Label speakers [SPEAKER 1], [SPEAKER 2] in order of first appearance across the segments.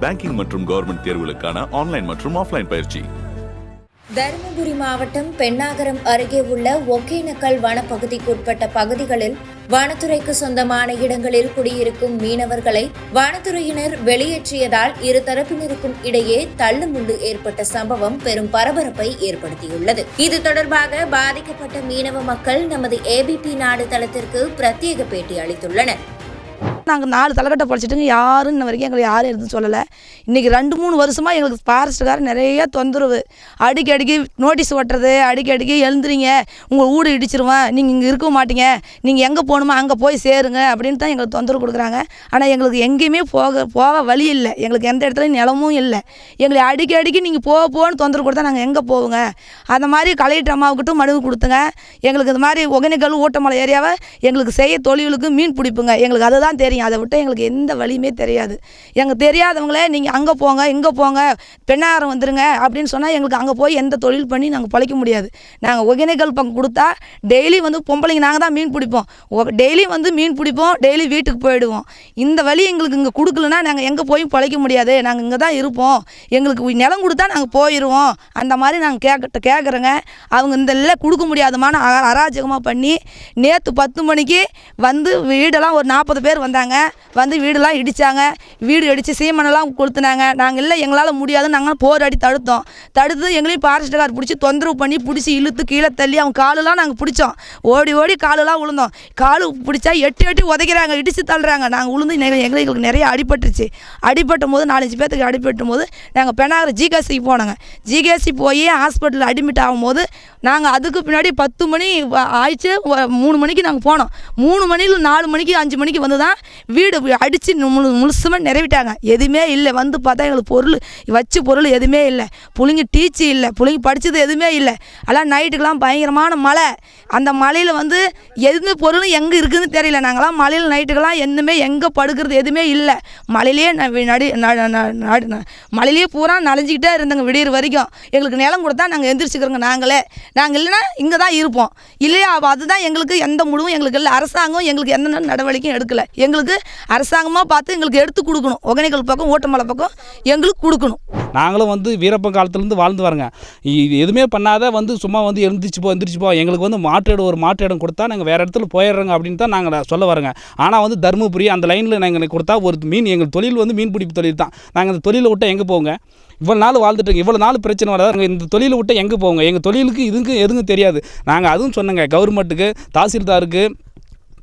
[SPEAKER 1] Banking மற்றும் government தேர்வுகளுக்கான online மற்றும் ஆஃப்லைன் பயிற்சி.
[SPEAKER 2] தருமபுரி மாவட்டம் பெண்ணாகரம் அருகே உள்ள ஒகேனக்கல் வனப்பகுதிக்குட்பட்ட பகுதிகளில் வனத்துறைக்கு சொந்தமான இடங்களில் குடியிருக்கும் மீனவர்களை வனத்துறையினர் வெளியேற்றியதால் இரு தரப்பினருக்கும் இடையே தள்ளுமுண்டு ஏற்பட்ட சம்பவம் பெரும் பரபரப்பை ஏற்படுத்தியுள்ளது. இது தொடர்பாக பாதிக்கப்பட்ட மீனவ மக்கள் நமது ஏபிபி நாடு தளத்திற்கு பிரத்யேக பேட்டி அளித்துள்ளனர்.
[SPEAKER 3] நாங்கள் நாலு தலைக்கட்டை படிச்சுட்டுங்க யாரும் இன்ன வரைக்கும் எங்களை யாரும் எதுவும் சொல்லலை. இன்றைக்கி ரெண்டு மூணு வருஷமாக எங்களுக்கு ஃபாரஸ்ட்டுக்கார் நிறைய தொந்தரவு. அடிக்கி அடிக்கி நோட்டீஸ் ஓட்டுறது அடிக்கி அடிக்கி எழுந்துறீங்க உங்கள் வீடு இடிச்சிருவேன் நீங்கள் இங்கே இருக்க மாட்டீங்க நீங்கள் எங்கே போகணுமோ அங்கே போய் சேருங்க அப்படின்னு தான் எங்களுக்கு தொந்தரவு கொடுக்குறாங்க. ஆனால் எங்களுக்கு எங்கேயுமே போக போக வழி இல்லை. எங்களுக்கு எந்த இடத்துலையும் நிலமும் இல்லை. எங்களை அடிக்கி அடிக்கி நீங்கள் போக போன்னு தொந்தரவு கொடுத்தா நாங்கள் எங்கே போவோங்க? அந்த மாதிரி கலெக்டர் அம்மாவுக்கிட்டும் மனு கொடுத்துங்க. எங்களுக்கு இந்த மாதிரி ஒகேனக்கல் ஊட்டமலை ஏரியாவை எங்களுக்கு செய்ய தொழிலுக்கு மீன் பிடிப்புங்க. எங்களுக்கு அதுதான் தெரியும். அதை விட்டு எங்களுக்கு எந்த வழியுமே தெரியாது. எங்களுக்கு தெரியாதவங்களே நீங்கள் அங்கே போங்க இங்கே போங்க பெண்ணாரம் வந்துடுங்க அப்படின்னு சொன்னால் எங்களுக்கு அங்கே போய் எந்த தொழில் பண்ணி நாங்கள் பழைக்க முடியாது. நாங்கள் ஒகேனக்கல் பங்கு கொடுத்தா டெய்லி வந்து பொம்பளைங்க நாங்கள் தான் மீன் பிடிப்போம். டெய்லி வந்து மீன் பிடிப்போம் டெய்லி வீட்டுக்கு போயிடுவோம். இந்த வழி எங்களுக்கு இங்கே கொடுக்கலனா நாங்கள் எங்கே போய் பழைக்க முடியாது. நாங்கள் இங்கே தான் இருப்போம். எங்களுக்கு நிலம் கொடுத்தா நாங்கள் போயிடுவோம் அந்த மாதிரி நாங்கள் கேட்க கேட்குறோங்க அவங்க இந்த எல்லாம் கொடுக்க முடியாதமான அ- அராஜகமாக பண்ணி நேற்று பத்து மணிக்கு வந்து வீடெல்லாம் ஒரு நாற்பது பேர் வந்தாங்க. வந்து வீடெல்லாம் இடித்தாங்க வீடு அடித்து சீமனெல்லாம் கொளுத்துனாங்க. நாங்கள் இல்லை எங்களால் முடியாதுன்னு நாங்கள் போராடி தடுத்தோம். தடுத்து எங்களையும் ஃபாரஸ்ட்டுக்கார் பிடிச்சி தொந்தரவு பண்ணி பிடிச்சி இழுத்து கீழே தள்ளி அவங்க காலெல்லாம் நாங்கள் பிடிச்சோம். ஓடி ஓடி காலெல்லாம் விழுந்தோம் காலு பிடிச்சா எட்டி எட்டி உதைக்கிறாங்க இடித்து தள்ளுறாங்க. நாங்கள் உளுந்து எங்களுக்கு நிறைய அடிபட்டுருச்சு. அடிபட்டும் போது நாலஞ்சு பேர்த்துக்கு அடிபட்டும் போது நாங்கள் பெண்ணாகர ஜிகேசிக்கு போனோங்க. ஜிகேசி போய் ஹாஸ்பிட்டலில் அட்மிட் ஆகும்போது நாங்கள் அதுக்கு பின்னாடி பத்து மணி ஆயிடுச்சு. மூணு மணிக்கு நாங்கள் போனோம். மூணு மணியில் நாலு மணிக்கு அஞ்சு மணிக்கு வந்து தான் வீடு அடித்து முழு முழுசுமே நிறவிட்டாங்க எதுவுமே இல்லை. வந்து பார்த்தா எங்களுக்கு பொருள் வச்சு பொருள் எதுவுமே இல்லை. பிள்ளைங்க டீச்சு இல்லை. பிள்ளைங்க படித்தது எதுவுமே இல்லை. எல்லாம் நைட்டுக்கெலாம் பயங்கரமான மழை. அந்த மலையில் வந்து எந்த பொருளும் எங்கே இருக்குதுன்னு தெரியல. நாங்களாம் மலையில் நைட்டுக்கெல்லாம் எதுவுமே எங்கே படுக்கிறது எதுவுமே இல்லை. மலையிலேயே நடு நடி ந- ந- மலையிலேயே பூரா நனைஞ்சிக்கிட்டே இருந்தோங்க விடியிற வரைக்கும். எங்களுக்கு நிலம் கொடுத்தா நாங்கள் எந்திரிச்சுக்கிறோங்க நாங்களே. நாங்கள் இல்லைன்னா இங்கே தான் இருப்போம். இல்லையா? அதுதான் எங்களுக்கு எந்த முடிவும் எங்களுக்கு இல்லை. அரசாங்கம் எங்களுக்கு எந்த நடவடிக்கையும் எடுக்கலை. எங்களுக்கு அரசாங்கமாக பார்த்து எங்களுக்கு எடுத்து கொடுக்கணும். ஒகேனக்கல் பக்கம் ஓட்டமலை பக்கம் எங்களுக்கு கொடுக்கணும்.
[SPEAKER 4] நாங்களும் வந்து வீரப்பன் காலத்துலேருந்து வாழ்ந்து வரங்க இது எதுவுமே பண்ணாத வந்து சும்மா வந்து எழுந்திரிச்சு போ எந்திரிச்சு போ. எங்களுக்கு வந்து மாற்று இடம் ஒரு மாற்று இடம் கொடுத்தா நாங்கள் வேறு இடத்துல போயிடுறோங்க அப்படின்னு தான் நாங்கள் சொல்ல வரோங்க ஆனால் வந்து தருமபுரி அந்த லைனில் நாங்கள் கொடுத்தா ஒரு மீன் எங்கள் தொழில் வந்து மீன் பிடிப்பு தொழில் தான். நாங்கள் அந்த தொழிலை விட்டால் எங்கே போங்க இவ்வளோ நாள் வாழ்ந்துட்டு இவ்வளோ நாள் பிரச்சனை வராது. இந்த தொழிலை விட்டு எங்கே போங்க எங்கள் தொழிலுக்கு இதுக்கு எதுவும் தெரியாது. நாங்கள் அதுவும் சொன்னங்க. கவர்மெண்ட்டுக்கு தாசில்தாருக்கு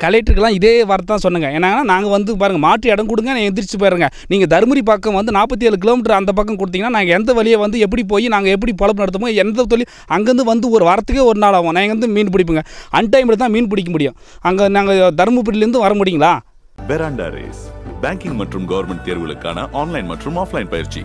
[SPEAKER 4] கலெக்டருக்கெல்லாம் இதே வார்த்தை தான் சொன்னங்க. ஏன்னா நாங்கள் வந்து பாருங்கள் மாற்று இடம் கொடுங்க நான் எந்திரிச்சு போயிடுங்க நீங்கள் தருமபுரி பக்கம் வந்து நாற்பத்தி ஏழு கிலோமீட்டர் அந்த பக்கம் கொடுத்தீங்கன்னா நாங்கள் எந்த வழியை வந்து எப்படி போய் நாங்கள் எப்படி பொழப்பு நடத்துமோ எந்த தொழில் அங்கேருந்து வந்து ஒரு வாரத்துக்கே ஒரு நாள் ஆகும். நாங்கள் வந்து மீன் பிடிப்போங்க. அன்டைமில் தான் மீன் பிடிக்க முடியும். அங்கே நாங்கள் தருமபுரியிலேருந்து வர முடியுங்களா?
[SPEAKER 1] பெராண்டா ரேஸ் பேங்கிங் மற்றும் கவர்மெண்ட் தேர்வுகளுக்கான ஆன்லைன் மற்றும் ஆஃப்லைன் பயிற்சி.